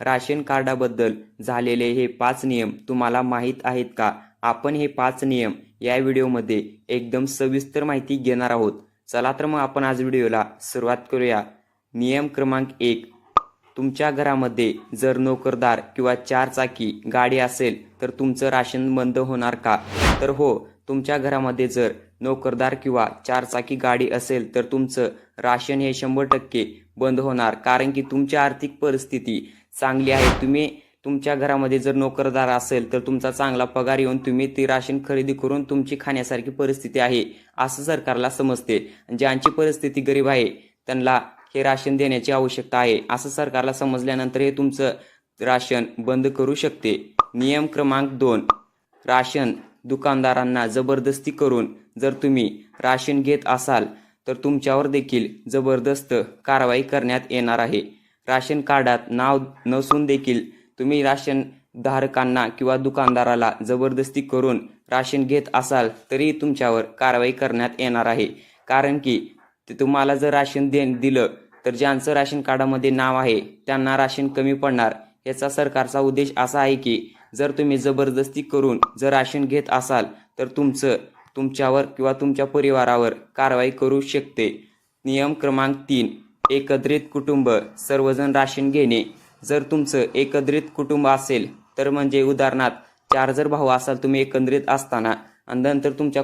Ration कार्डाबद्दल झालेले हे पाच नियम तुम्हाला माहीत आहेत का? आपण हे पाच नियम या व्हिडिओमध्ये एकदम सविस्तर माहिती घेणार आहोत. चला तर मग आपण आज व्हिडिओला सुरुवात करूया. नियम क्रमांक एक. तुमच्या घरामध्ये जर नोकरदार किंवा चार चाकी गाडी असेल तर तुमचं राशन बंद होणार का? तर हो तुमच्या घरामध्ये जर नोकरदार किंवा चारचाकी गाडी असेल तर तुमचं राशन हे शंभर टक्के बंद होणार. कारण की तुमची आर्थिक परिस्थिती चांगली आहे. तुम्ही तुमच्या घरामध्ये जर नोकरदार असेल तर तुमचा चांगला पगार येऊन तुम्ही ती राशन खरेदी करून तुमची खाण्यासारखी परिस्थिती आहे असं सरकारला समजते. ज्यांची परिस्थिती गरीब आहे त्यांना हे राशन देण्याची आवश्यकता आहे असं सरकारला समजल्यानंतर हे तुमचं राशन बंद करू शकते. नियम क्रमांक दोन. राशन दुकानदारांना जबरदस्ती करून जर तुम्ही राशन घेत असाल तर तुमच्यावर देखील जबरदस्त कारवाई करण्यात येणार आहे. राशन कार्डात नाव नसून देखील तुम्ही राशन धारकांना किंवा दुकानदाराला जबरदस्ती करून राशन घेत असाल तरी तुमच्यावर कारवाई करण्यात येणार आहे. कारण की ते तुम्हाला जर राशन दे दिलं तर ज्यांचं राशन कार्डामध्ये नाव आहे त्यांना राशन कमी पडणार. याचा सरकारचा उद्देश असा आहे की जर तुम्ही जबरदस्ती करून जर राशन घेत असाल तर तुमचं तुमच्यावर किंवा तुमच्या परिवारावर कारवाई करू शकते. नियम क्रमांक तीन. एकत्रित कुटुंब सर्वजण राशन घेणे. जर तुमचं एकत्रित कुटुंब असेल तर म्हणजे उदाहरणार्थ चार जर भाऊ असाल तुम्ही एकत्रित असताना आणि नंतर तुमच्या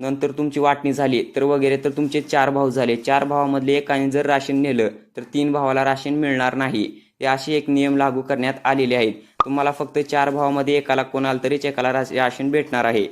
नंतर तुमची वाटणी झाली तर वगैरे तर तुमचे चार भाऊ झाले. चार भावामधले एकाने जर राशन नेलं तर तीन भावाला राशन मिळणार नाही. हे असे एक नियम लागू करण्यात आलेले आहेत. तुम्हाला फक्त चार भावामध्ये एकाला कोणाला तरीच एकाला राश- राशन भेटणार आहे.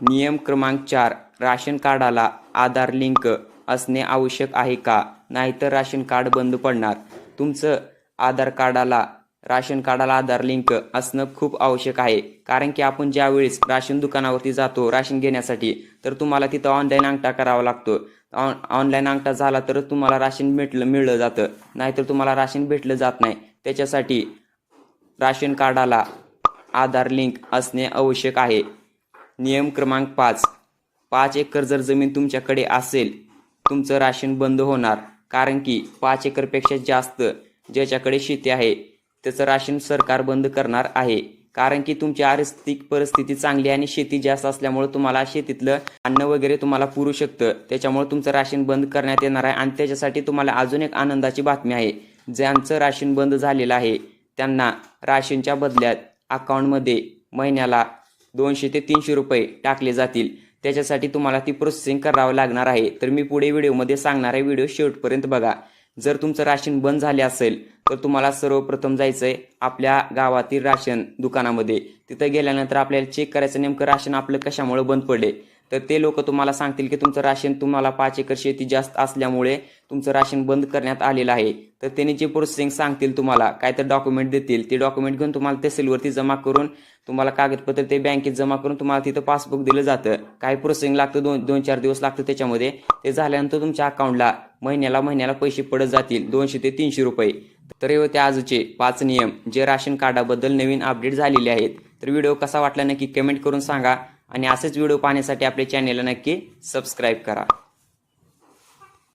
नियम क्रमांक चार राशन कार्डाला आधार लिंक. असणे आवश्यक आहे का? नाहीतर राशन कार्ड बंद पडणार. तुमचं आधार कार्डाला राशन कार्डाला आधार लिंक असणं खूप आवश्यक आहे. कारण की आपण ज्यावेळेस राशन दुकानावरती जातो राशन घेण्यासाठी तर तुम्हाला तिथं ऑनलाईन अंगठा करावा लागतो. ऑनलाईन अंगठा झाला तरच तुम्हाला राशन भेटलं मिळलं जातं. नाहीतर तुम्हाला राशन भेटलं जात नाही. त्याच्यासाठी राशन कार्डाला आधार लिंक असणे आवश्यक आहे. नियम क्रमांक पाच. पाच एकर जर जमीन तुमच्याकडे असेल तुमचं राशन बंद होणार कारण की पाच एकरपेक्षा जास्त ज्याच्याकडे शेती आहे त्याचं राशन सरकार बंद करणार आहे. कारण की तुमची आर्थिक परिस्थिती चांगली आहे आणि शेती जास्त असल्यामुळे तुम्हाला शेतीतलं अन्न वगैरे तुम्हाला पुरू शकतं. त्याच्यामुळे तुमचं राशन बंद करण्यात येणार आहे आणि त्याच्यासाठी तुम्हाला अजून एक आनंदाची बातमी आहे. ज्यांचं राशन बंद झालेलं आहे त्यांना राशनच्या बदल्यात अकाउंटमध्ये महिन्याला दोनशे ते तीनशे रुपये टाकले जातील. त्याच्यासाठी तुम्हाला ती प्रोसेसिंग करावं लागणार आहे. तर मी पुढे व्हिडिओमध्ये सांगणार आहे व्हिडिओ शेवटपर्यंत बघा. जर तुमचं राशन बंद झाले असेल तर तुम्हाला सर्वप्रथम जायचं आहे आपल्या गावातील राशन दुकानामध्ये. तिथं गेल्यानंतर आपल्याला चेक करायचं नेमकं राशन आपलं कशामुळे बंद पडले तर ते लोक तुम्हाला सांगतील की तुमचं राशन तुम्हाला पाच एकर शेती जास्त असल्यामुळे तुमचं राशन बंद करण्यात आलेलं आहे. तर त्यांनी जे प्रोसेसिंग सांगतील तुम्हाला काय तर डॉक्युमेंट देतील ते डॉक्युमेंट घेऊन तुम्हाला तहसीलवरती जमा करून तुम्हाला कागदपत्र ते बँकेत जमा करून तुम्हाला तिथं पासबुक दिलं जातं. काय प्रोसेसिंग लागतं दोन दोन चार दिवस लागतं त्याच्यामध्ये. ते झाल्यानंतर तुमच्या अकाउंटला महिन्याला महिन्याला पैसे पडत जातील दोनशे ते तीनशे रुपये. तर हे होते आजचे पाच नियम. जे राशन कार्डाबद्दल नवीन अपडेट झालेले आहेत. तर व्हिडिओ कसा वाटला नक्की कमेंट करून सांगा. आणि असेच व्हिडिओ पाहण्यासाठी आपल्या चॅनेलला नक्की सबस्क्राईब करा.